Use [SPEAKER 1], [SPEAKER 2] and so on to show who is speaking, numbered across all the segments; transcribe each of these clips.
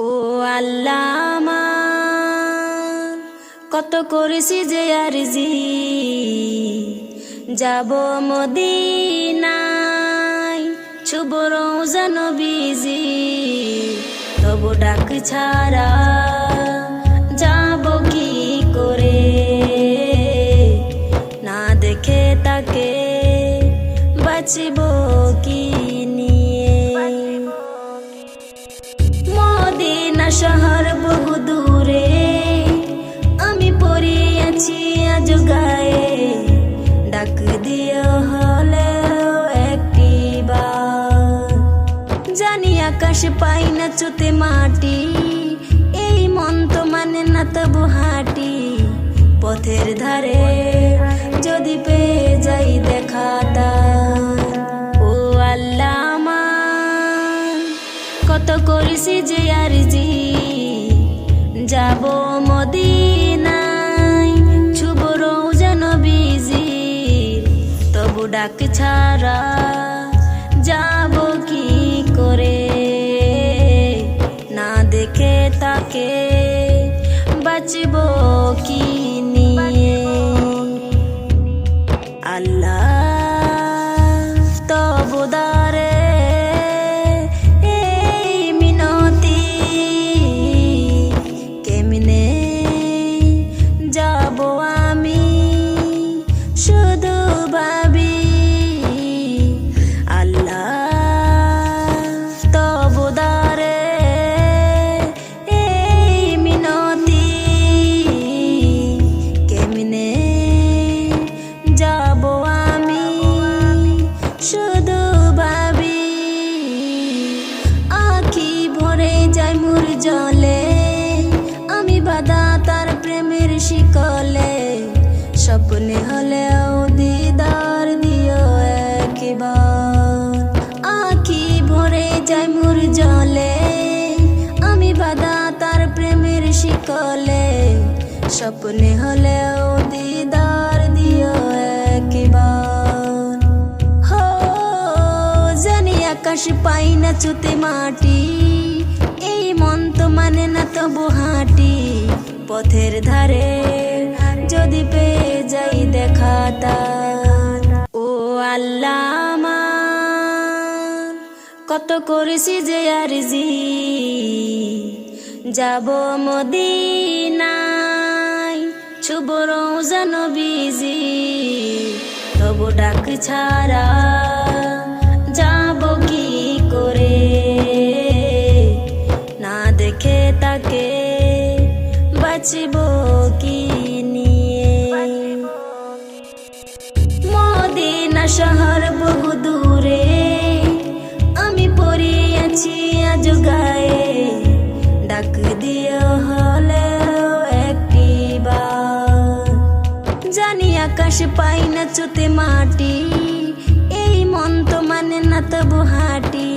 [SPEAKER 1] ও আল্লাহ আমার কত করেছি যে আরজি। যাব মদিনায় শুভ রোজান বিজি তবু ডাক ছাড়া যাব কি করে? না দেখে তাকে বাঁচিব শহর বহু দূরে। আমি পড়িয়াছি আজ গায়ে। ডাক দিও হলে একটি জানি আকাশ পাই না চুতে মাটি। এই মন তো মানে না তবু হাঁটি। পথের ধারে যদি পেয়ে যাই দেখা ও আল্লাহ কত করেছি যে যাব মদিনায়। শুভ রোজান বিজি তবু ডাক ছাড়া যাব কি করে? না দেখে তাকে বাঁচব কি নিয়ে? আল্লাহ স্বপ্নে হলেও দিদার দিও একবার। আখি ভরে যায় মুর জলে, আমি বাধা তার প্রেমের শিকলে। স্বপ্নে হলেও দিদার দিও একবার। হো, জানি আকাশ পাই না চুতে মাটি, এই মন তো মানে না তবু হাঁটি। পথের ধারে যদি পেয়ে যাই দেখা ও আল্লাহ কত করেছি যে আর জি যাব মদিনায় শুভ রোজান বিজি তবু ডাক ছাড়া যাব কি করে? না দেখে তাকে বাঁচব কি? শহর বহু দূরে। আমি পড়িয়াছি আজ গায়ে। ডাক দিও হলে একটি জানি আকাশ পাই না চুতে মাটি। এই মন তো মানে না তবু হাঁটি।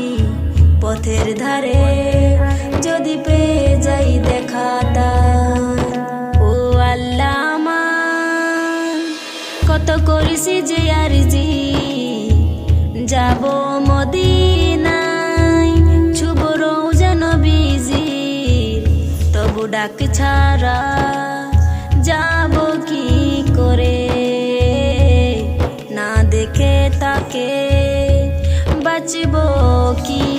[SPEAKER 1] পথের ধারে যদি পেয়ে ডাক ছাড়া যাব কি করে? না দেখে তাকে বাঁচব কি